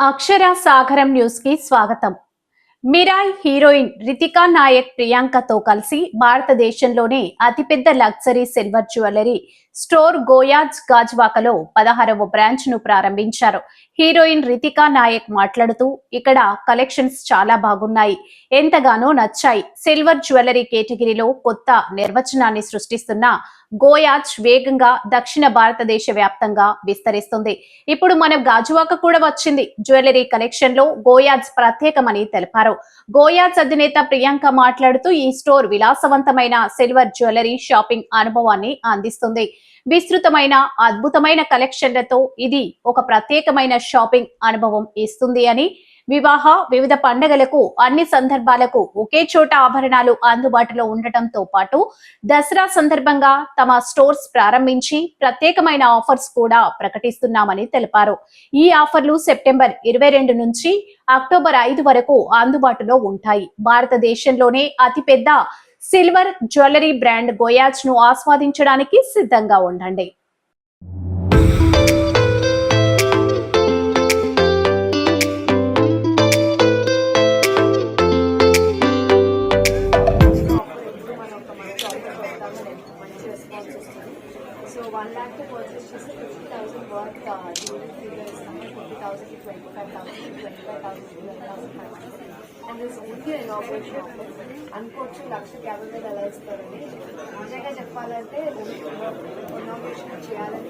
అక్షర సాగరం న్యూస్ కి స్వాగతం మిరాయ్ హీరోయిన్ రితికా నాయక్ ప్రియాంకతో కలిసి భారతదేశంలోనే అతిపెద్ద luxury silver jewellery store Goyaz గాజ్వాకలో పదహారవ బ్రాంచ్ను ప్రారంభించారు. హీరోయిన్ రితికా నాయక్ మాట్లాడుతూ ఇక్కడ కలెక్షన్స్ చాలా బాగున్నాయి ఎంతగానో నచ్చాయి. సిల్వర్ జ్యువెలరీ కేటగిరీలో కొత్త నిర్వచనాన్ని సృష్టిస్తున్న గోయాజ్ వేగంగా దక్షిణ భారతదేశ వ్యాప్తంగా విస్తరిస్తుంది. ఇప్పుడు మన గాజువాక కూడా వచ్చింది. జ్యువెలరీ కలెక్షన్లో గోయాజ్ ప్రత్యేకమని తెలిపారు. గోయాజ్ అధినేత ప్రియాంక మాట్లాడుతూ ఈ స్టోర్ విలాసవంతమైన సిల్వర్ జ్యువెలరీ షాపింగ్ అనుభవాన్ని అందిస్తుంది. విస్తృతమైన అద్భుతమైన కలెక్షన్లతో ఇది ఒక ప్రత్యేకమైన షాపింగ్ అనుభవం ఇస్తుంది అని వివాహ వివిధ పండగలకు అన్ని సందర్భాలకు ఒకే చోట ఆభరణాలు అందుబాటులో ఉండటంతో పాటు దసరా సందర్భంగా తమ స్టోర్స్ ప్రారంభించి ప్రత్యేకమైన ఆఫర్స్ కూడా ప్రకటిస్తున్నామని తెలిపారు. ఈ ఆఫర్లు సెప్టెంబర్ ఇరవై రెండు నుంచి అక్టోబర్ ఐదు వరకు అందుబాటులో ఉంటాయి. భారతదేశంలోనే అతిపెద్ద సిల్వర్ జ్యువెలరీ బ్రాండ్ గోయాజ్ను ఆస్వాదించడానికి సిద్ధంగా ఉండండి. సో వన్ ల్యాక్ పర్చేస్ చేస్తే ఫిఫ్టీ థౌసండ్ వర్త్ జ్యువెలరీ ఫీజర్ ఇస్తాము fifty thousand twenty five thousand twenty five thousand twelve thousand five hundred and this only inauguration offer అనుకోవచ్చు లక్ష యాభై వేలు ఎలా ఇస్తారని నిజంగా చెప్పాలంటే ఇనాగ్రేషన్ చేయాలని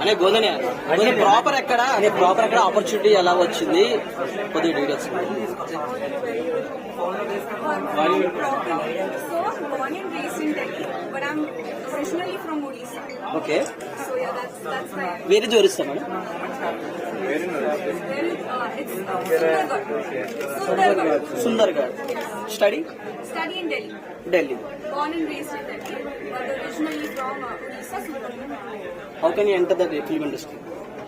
అనే గోధనే. ప్రాపర్ ఎక్కడ? అనే ప్రాపర్ ఎక్కడ ఆపర్చునిటీ ఎలా వచ్చింది? కొద్దిగా డీటెయిల్స్ ఓకే వేరే జోరిస్తాను Sundargarh. Study? Study in Delhi. Delhi. Born and raised in Delhi, but originally from uh, Odisha, Sundargarh. How can you enter the film industry?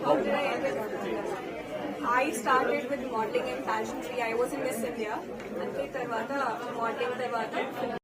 How did I enter the film industry? I started with modeling and pageantry. I was in Miss India. And then, modeling, then,